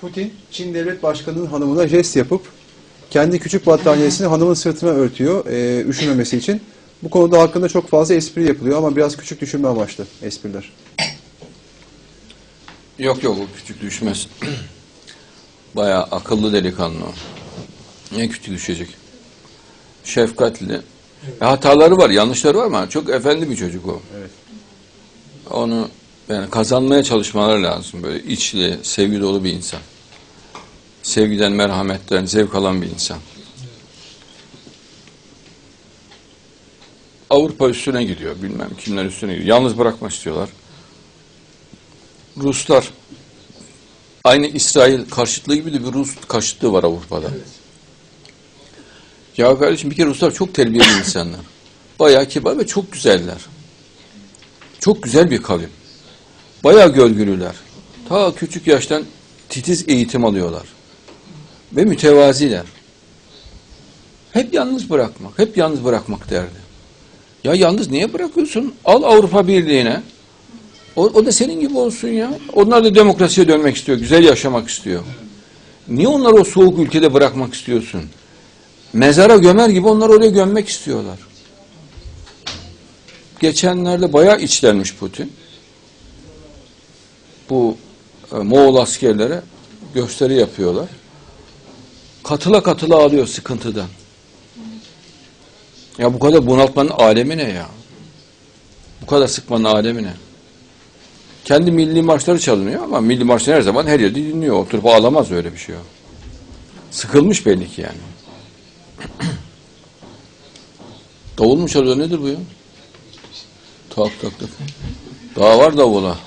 Putin, Çin Devlet Başkanı'nın hanımına jest yapıp kendi küçük battaniyesini hanımın sırtına örtüyor e, üşümemesi için. Bu konuda hakkında çok fazla espri yapılıyor ama biraz küçük düşünme amaçlı espriler. Yok yok o küçük düşmez. Bayağı akıllı delikanlı o. Ne küçük düşecek? Şefkatli. E, hataları var, yanlışları var ama çok efendi bir çocuk o. Evet. Onu yani kazanmaya çalışmaları lazım. Böyle içli, sevgi dolu bir insan. Sevgiden, merhametten zevk alan bir insan. Avrupa üstüne gidiyor. Bilmem kimler üstüne gidiyor. Yalnız bırakmak istiyorlar. Ruslar aynı İsrail karşıtlığı gibi de bir Rus karşıtlığı var Avrupa'da. Ya kardeşim bir kere Ruslar çok terbiyeli insanlar. Bayağı kibar ve çok güzeller. Çok güzel bir kavim. Bayağı görgülüler. Ta küçük yaştan titiz eğitim alıyorlar. Ve mütevaziler. Hep yalnız bırakmak, hep yalnız bırakmak derdi. Ya yalnız niye bırakıyorsun? Al Avrupa Birliği'ne. O, o da senin gibi olsun ya. Onlar da demokrasiye dönmek istiyor, güzel yaşamak istiyor. Niye onları o soğuk ülkede bırakmak istiyorsun? Mezara gömer gibi onları oraya gömmek istiyorlar. Geçenlerde bayağı içlenmiş Putin. Bu e, Moğol askerlere gösteri yapıyorlar. Katıla katıla ağlıyor sıkıntıdan. Ya bu kadar bunaltmanın alemi ne ya? Bu kadar sıkmanın alemi ne? Kendi milli marşları çalınıyor ama milli marşları her zaman her yerde dinliyor. Oturup ağlamaz öyle bir şey o. Sıkılmış belli ki yani. Davul mu çalıyor nedir bu ya? Tak tak tak. Daha var davula.